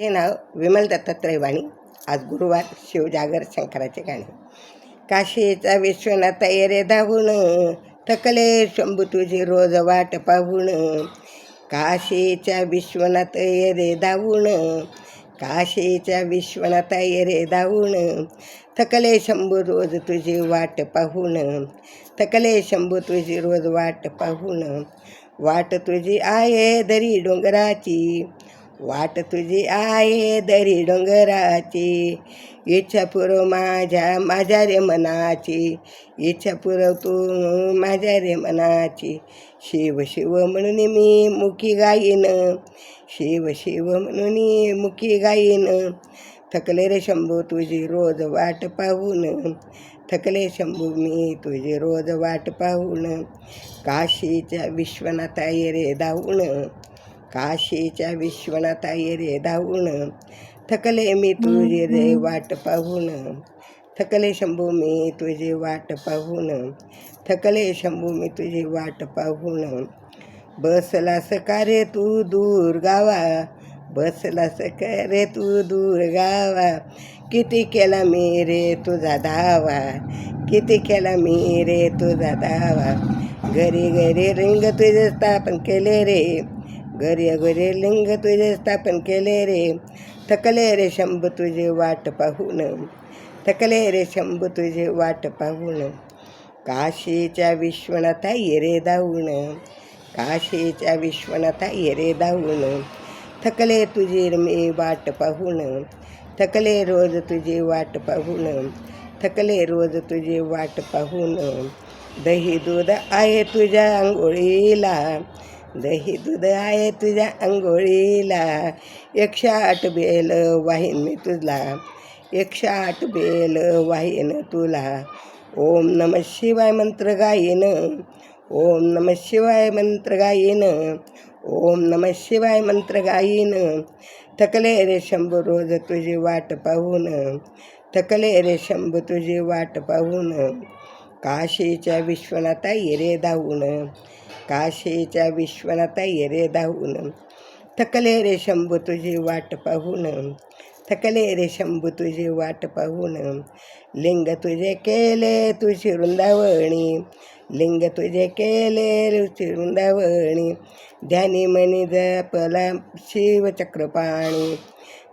हे नाव विमल दत्तात्रय वाणी. आज गुरुवार शिवजागर शंकराचे गाणे. काशीचा विश्वनाथ येरे धावून. थकले शंभू तुझी रोज वाट पाहून. काशीच्या विश्वनाथ रे धावून. काशीच्या विश्वनाथ रे धावून. थकले शंभू रोज तुझी वाट पाहून. थकले शंभू तुझी रोज वाट पाहून. वाट तुझी आहे दरी डोंगराची. वाट तुझी आहे दरी डोंगराची. इच्छा पुरव माझ्या माझ्या रे मनाची. इच्छा पुरव तू माझ्या रे मनाची. शिव शिव म्हणून मी मुखी गाईन. शिव शिव म्हणून मुखी गाईन. थकले रे शंभू तुझी रोज वाट पाहून. थकले शंभू मी तुझी रोज वाट पाहून. काशीच्या विश्वनाथ रे धावून. काशीच्या विश्वनाथ रे धावून. थकले मी तुझी रे वाट पाहून. थकले शंभू मी तुझी वाट पाहून. थकले शंभू मी तुझी वाट पाहून. बसलास का रे तू दूर गावा? बसलास का रे तू दूर गावा? किती केला मी रे तुझा धावा? किती केला मी रे तुझा धावा? घरी घरी रिंग तुझे स्थापन केले रे. घरी अगोरे लिंग तुझे स्थापन केले रे. थकले रे शंभ तुझे वाट पाहून. थकले रे शंभ तुझे वाट पाहून. काशीच्या विश्वनाथा येरे धावून. काशीच्या विश्वनाथा येरे धावून. थकले तुझे मी वाट पाहून. थकले रोज तुझी वाट पाहून. थकले रोज तुझी वाट पाहून. दही दूध आहे तुझ्या आंघोळीला. दही दूध आहे तुझ्या अंघोळीला एकशे आठ बेल वाहीन मी तुझला. एकशे आठ बेल वाहीन तुला. ओम नम शिवाय मंत्र गायन. ओम नम शिवाय मंत्र गायन. ओम नम शिवाय मंत्र गायीन. थकले रे शंभू रोज तुझी वाट पाहून. थकले रे शंभू तुझी वाट पाहून. काशीच्या विश्वनाथा येरे धावून. काशीच्या विश्वनाथा येरे धावून. थकले रे शंभू तुझी वाट पाहून. थकले रे शंभू तुझी वाट पाहून. लिंग तुझे केले तुझी वृंदावणी. लिंग तुझे केले रुची वृंदावणी. ध्यानी मनी जपला शिवचक्रपाणी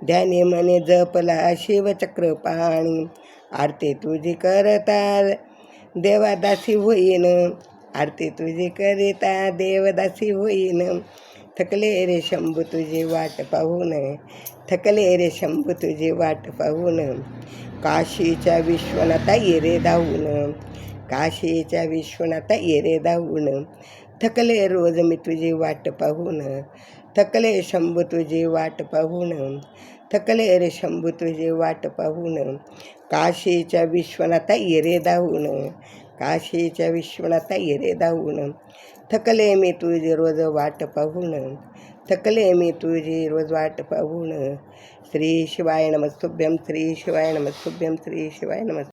ध्यानी मनी जपला शिवचक्रपाणी आरती तुझी करता देवादासी होईन. आरती तुझी करिता देवदासी होईन. थकले रे शंभू तुझी वाट पाहून. थकले रे शंभू तुझी वाट पाहून. काशीच्या विश्वनाथा येरे धावून. काशीच्या विश्वनाथा येरे धावून. थकले रोज मी तुझी वाट पाहून. थकले शंभू तुझी वाट पाहून. थकले रे शंभू तुझी वाट पाहून. काशीच्या विश्वनाथा येरे धावून. काशीच्या विश्वनाथा येरे धावून थकले मी तुझी रोज वाट पाहून. थकले मी तुझी रोज वाट पाहून. श्री शिवाय नमस्तुभ्यम श्री शिवाय नमस्तुभ्यम श्री शिवाय नमस्